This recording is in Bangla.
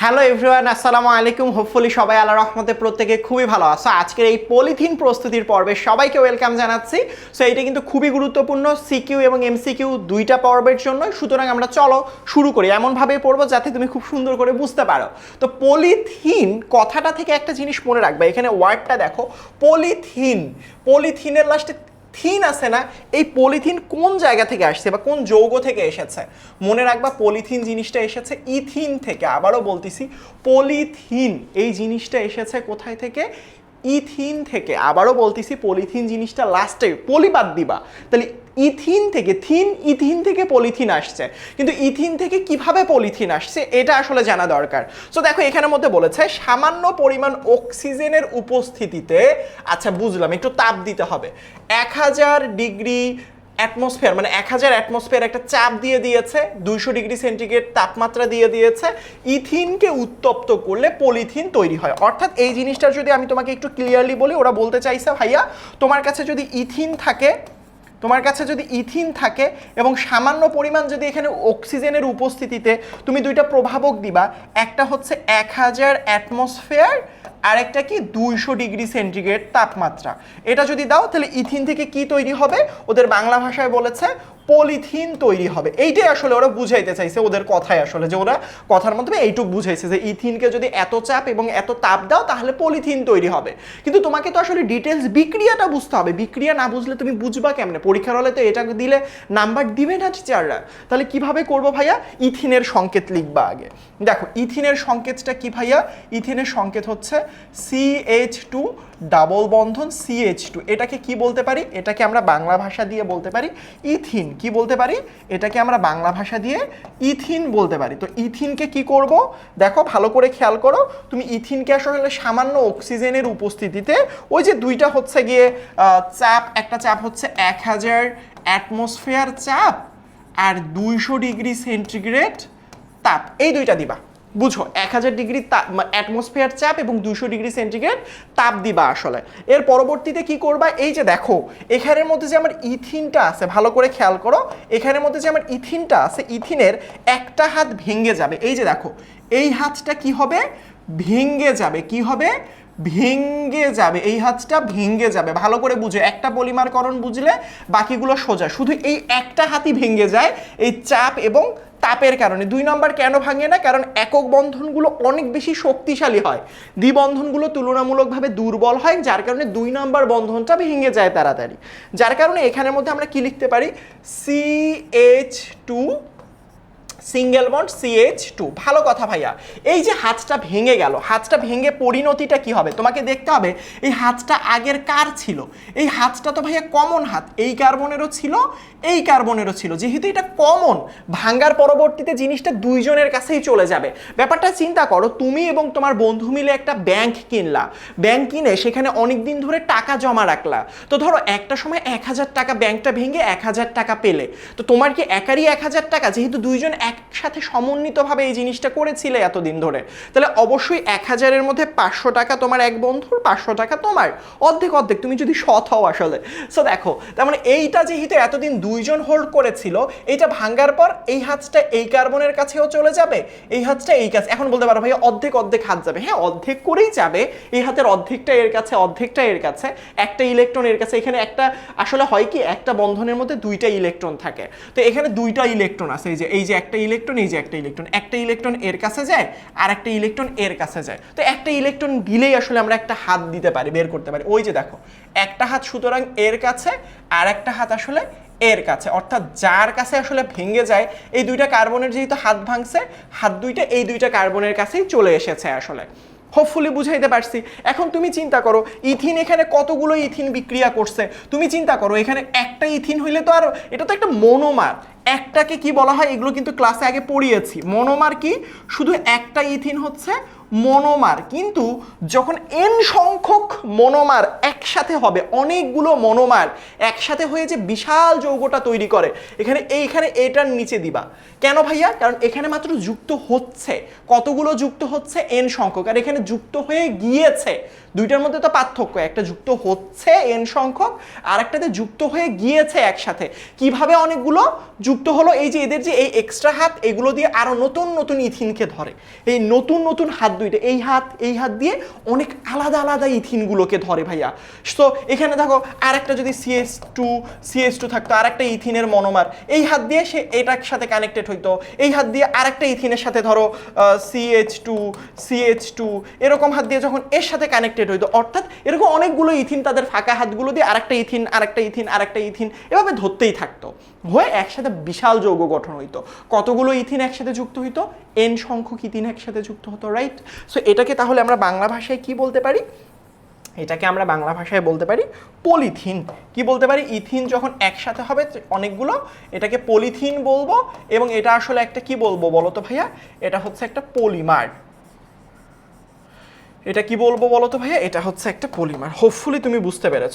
হ্যালো এভরিওয়ান, আসসালামু আলাইকুম। হোপফুলি সবাই আল্লাহ রহমতে প্রত্যেকে খুবই ভালো আছো। আজকের এই পলিথিন প্রস্তুতির পর্বে সবাইকে ওয়েলকাম জানাচ্ছি। সো এইটা কিন্তু খুবই গুরুত্বপূর্ণ। সিকিউ এবং এমসিকিউ দুইটা পর্বের জন্য সুতরাং আমরা চলো শুরু করি। এমনভাবে পড়ব যাতে তুমি খুব সুন্দর করে বুঝতে পারো। তো পলিথিন, কথাটা থেকে একটা জিনিস মনে রাখবে। এখানে ওয়ার্ডটা দেখো। পলিথিন, পলিথিনের লাস্টে থিন আছে না, এই পলিথিন কোন জায়গা থেকে আসছে বা কোন যৌগ থেকে এসেছে? মনে রাখবা, পলিথিন জিনিসটা এসেছে ইথিন থেকে। আবারও বলতেছি, পলিথিন, এই জিনিসটা এসেছে কোথায় থেকে? ইথিন থেকে, আবারও বলতেছি পলিথিন জিনিসটা লাস্টে পলিবাদ দিবা। তাহলে ইথিন থেকে, থিন, ইথিন থেকে পলিথিন আসছে। কিন্তু ইথিন থেকে কীভাবে পলিথিন আসছে, এটা আসলে জানা দরকার। সো দেখো, এখানের মধ্যে বলেছে, সামান্য পরিমাণ অক্সিজেনের উপস্থিতিতে আচ্ছা বুঝলাম, একটু তাপ দিতে হবে। এক হাজার ডিগ্রি অ্যাটমসফিয়ার মানে এক হাজার অ্যাটমসফিয়ার একটা চাপ দিয়ে দিয়েছে, দুইশো ডিগ্রি সেন্টিগ্রেড তাপমাত্রা দিয়ে দিয়েছে, ইথিনকে উত্তপ্ত করলে পলিথিন তৈরি হয়। অর্থাৎ এই জিনিসটার যদি আমি তোমাকে একটু ক্লিয়ারলি বলি, ওরা বলতে চাইছে, ভাইয়া, তোমার কাছে যদি ইথিন থাকে, তোমার কাছে যদি ইথিন থাকে এবং সামান্য পরিমাণ যদি এখানে অক্সিজেনের উপস্থিতিতে তুমি দুইটা প্রভাবক দিবা, একটা হচ্ছে এক হাজার অ্যাটমসফিয়ার আর একটা কি দুইশো ডিগ্রি সেন্টিগ্রেড তাপমাত্রা। এটা যদি দাও, তাহলে ইথিন থেকে কি তৈরি হবে? ওদের বাংলা ভাষায় বলেছে পলিথিন তৈরি হবে। এইটাই আসলে ওরা বুঝাইতে চাইছে ওদের কথায় আসলে, যে ওরা কথার মাধ্যমে এইটুক বুঝাইছে যে ইথিনকে যদি এত চাপ এবং এত তাপ দাও তাহলে পলিথিন তৈরি হবে। কিন্তু তোমাকে তো আসলে ডিটেলস বিক্রিয়াটা বুঝতে হবে। বিক্রিয়া না বুঝলে তুমি বুঝবা কেমনে? পরীক্ষার হলে তো এটা দিলে নাম্বার দিবে না টিচাররা তাহলে কীভাবে করব ভাইয়া? ইথিনের সংকেত লিখবা আগে। দেখো, ইথিনের সংকেতটা কি ভাইয়া? ইথিনের সংকেত হচ্ছে সি এইচ টু ডাবল বন্ধন সিএইচ টু এটাকে কি বলতে পারি? এটাকে আমরা বাংলা ভাষা দিয়ে বলতে পারি ইথিন। কি বলতে পারি? এটাকে আমরা বাংলা ভাষা দিয়ে ইথিন বলতে পারি। তো ইথিনকে কি করব? দেখো, ভালো করে খেয়াল করো, তুমি ইথিনকে আসলে সামান্য অক্সিজেনের উপস্থিতিতে, ওই যে দুইটা হচ্ছে গিয়ে চাপ, একটা চাপ হচ্ছে এক হাজার অ্যাটমসফিয়ার চাপ আর দুইশো ডিগ্রি সেন্টিগ্রেড তাপ। এই দুইটা দিবা। বুঝো, এক হাজার ডিগ্রি অ্যাটমসফিয়ার চাপ এবং দুশো ডিগ্রি সেন্টিগ্রেড তাপ দিবা আসলে। এর পরবর্তীতে কি করবা? এই যে দেখো, এখানের মধ্যে যে আমার ইথিনটা আছে, ভালো করে খেয়াল করো, এখানের মধ্যে যে আমার ইথিনটা আছে, ইথিনের একটা হাত ভেঙে যাবে। এই যে দেখো, এই হাতটা কি হবে? ভেঙে যাবে। কি হবে? ভেঙ্গে যাবে, এই হাতটা ভেঙ্গে যাবে। ভালো করে বুঝে, একটা পলিমারকরণ বুঝলে বাকিগুলো সোজা। শুধু এই একটা হাতই ভেঙ্গে যায়, এই চাপ এবং তাপের কারণে। দুই নম্বর কেন ভাঙে না? কারণ একক বন্ধনগুলো অনেক বেশি শক্তিশালী হয়। দ্বিবন্ধনগুলো তুলনামূলকভাবে দুর্বল হয়, যার কারণে দুই নম্বর বন্ধনটা ভেঙে যায় তাড়াতাড়ি। যার কারণে এখানের মধ্যে আমরা কি লিখতে পারি? C H two single bond CH two ভালো কথা ভাইয়া। এই যে হাতটা ভেঙে গেল, হাতটা ভেঙে পরিণতিটা কি হবে? তোমাকে দেখতে হবে, এই হাতটা আগের কার ছিল? এই হাতটা তো ভাইয়া কমন হাত। এই কার্বনেরও ছিল, এই কার্বনেরও ছিল। যেহেতু এটা কমন ভাঙ্গার পরবর্তীতে জিনিসটা দুইজনের কাছেই চলে যাবে। ব্যাপারটা চিন্তা করো, তুমি এবং তোমার বন্ধু মিলে একটা ব্যাংক কিনলা। ব্যাংক কিনে সেখানে অনেক দিন ধরে টাকা জমা রাখলা। তো ধরো, একটা সময় এক হাজার টাকা ব্যাংকটা ভেঙে এক হাজার টাকা পেলে। তো তোমার কি একারই এক হাজার টাকা? যেহেতু দুইজন একসাথে সমন্বিতভাবে এই জিনিসটা করেছিলে এতদিন ধরে। তাহলে অবশ্যই এক হাজারের মধ্যে পাঁচশো টাকা তোমার এক বন্ধুর, পাঁচশো টাকা তোমার। অর্ধেক অর্ধেক, তুমি যদি সৎ হও আসলে। সো দেখো, তার মানে এইটা যেহেতু এতদিন দুইজন হোল্ড করেছিল, এইটা ভাঙ্গার পর এই হাতটা এই কার্বনের কাছেও চলে যাবে, এই হাতটা এই কাছে এখন বলতে পারো ভাই অর্ধেক অর্ধেক হাত যাবে। হ্যাঁ অর্ধেক করেই যাবে, এই হাতের অর্ধেকটা এর কাছে, অর্ধেকটা এর কাছে, একটা ইলেকট্রন এর কাছে। এখানে একটা আসলে হয় কি, একটা বন্ধনের মধ্যে দুইটা ইলেকট্রন থাকে। তো এখানে দুইটা ইলেকট্রন আছে, এই যে এই যে একটা ইলেকট্রন, এই যে একটা ইলেকট্রন একটা ইলেকট্রন এর কাছে যায়, আর একটা ইলেকট্রন এর কাছে যায়। তো একটা ইলেকট্রন দিলেই আসলে আমরা একটা হাত দিতে পারি, বের করতে পারি। ওই যে দেখো, একটা হাত সুতরাং এর কাছে, আর একটা হাত আসলে এর কাছে। অর্থাৎ যার কাছে আসলে ভেঙে যায়, এই দুইটা কার্বনের যেহেতু হাত ভাঙছে, হাত দুইটা, এই দুইটা কার্বনের কাছেই চলে এসেছে আসলে। হোপফুলি বুঝাইতে পারছি। এখন তুমি চিন্তা করো, ইথিন এখানে কতগুলো ইথিন বিক্রিয়া করছে? তুমি চিন্তা করো, এখানে একটা ইথিন হইলে তো আর, এটা তো একটা মনোমার। একটাকে কি বলা হয়? এগুলো কিন্তু ক্লাসে আগে পড়িয়েছি। মনোমার কি? শুধু একটা ইথিন হচ্ছে মনোমার। কিন্তু যখন এন সংখ্যক মনোমার একসাথে হবে, অনেকগুলো মনোমার একসাথে হয়ে যে বিশাল যৌগটা তৈরি করে, এখানে, এইখানে এটার নিচে দিবা। কেন ভাইয়া? কারণ এখানে মাত্র যুক্ত হচ্ছে। কতগুলো যুক্ত হচ্ছে? এন সংখ্যক। আর এখানে যুক্ত হয়ে গিয়েছে। দুইটার মধ্যে তো পার্থক্য। একটা যুক্ত হচ্ছে এন সংখ্যক আর একটাতে যুক্ত হয়ে গিয়েছে একসাথে। কীভাবে অনেকগুলো যুক্ত হলো? এই যে এদের যে এই এক্সট্রা হাত, এগুলো দিয়ে আরও নতুন নতুন ইথিনকে ধরে। এই নতুন নতুন হাত দুইটা, এই হাত এই হাত দিয়ে অনেক আলাদা আলাদা ইথিনগুলোকে ধরে ভাইয়া। তো এখানে দেখো আর একটা যদি সিএস টু সিএস টু থাকতো আর একটা ইথিনের মনোমার। এই হাত দিয়ে সে এটার সাথে কানেক্টেড হইতো। এই হাত দিয়ে আর একটা ইথিনের সাথে ধরো সিএইচ টু সিএইচ টু এরকম হাত দিয়ে যখন এর সাথে কানেক্টেড হইতো, অর্থাৎ এরকম অনেকগুলো ইথিন তাদের ফাঁকা হাতগুলো দিয়ে আরেকটা ইথিন আরেকটা ইথিন আরেকটা ইথিন এভাবে ধরতেই থাকতো। হয়ে একসাথে বিশাল যৌগ গঠন হইতো। কতগুলো ইথিন একসাথে যুক্ত হইতো? এন সংখ্যক ইথিন একসাথে যুক্ত হতো রাইট সো এটাকে তাহলে আমরা বাংলা ভাষায় কি বলতে পারি? এটাকে আমরা বাংলা ভাষায় বলতে পারি পলিথিন। কি বলতে পারি? ইথিন যখন একসাথে হবে অনেকগুলো, এটাকে পলিথিন বলব এবং এটা আসলে একটা কি বলব বলো তো ভাইয়া? এটা হচ্ছে একটা পলিমার। এটা কি বলব বলো তো ভাইয়া? এটা হচ্ছে একটা পলিমার। হোপফুলি তুমি বুঝতে পেরেছ।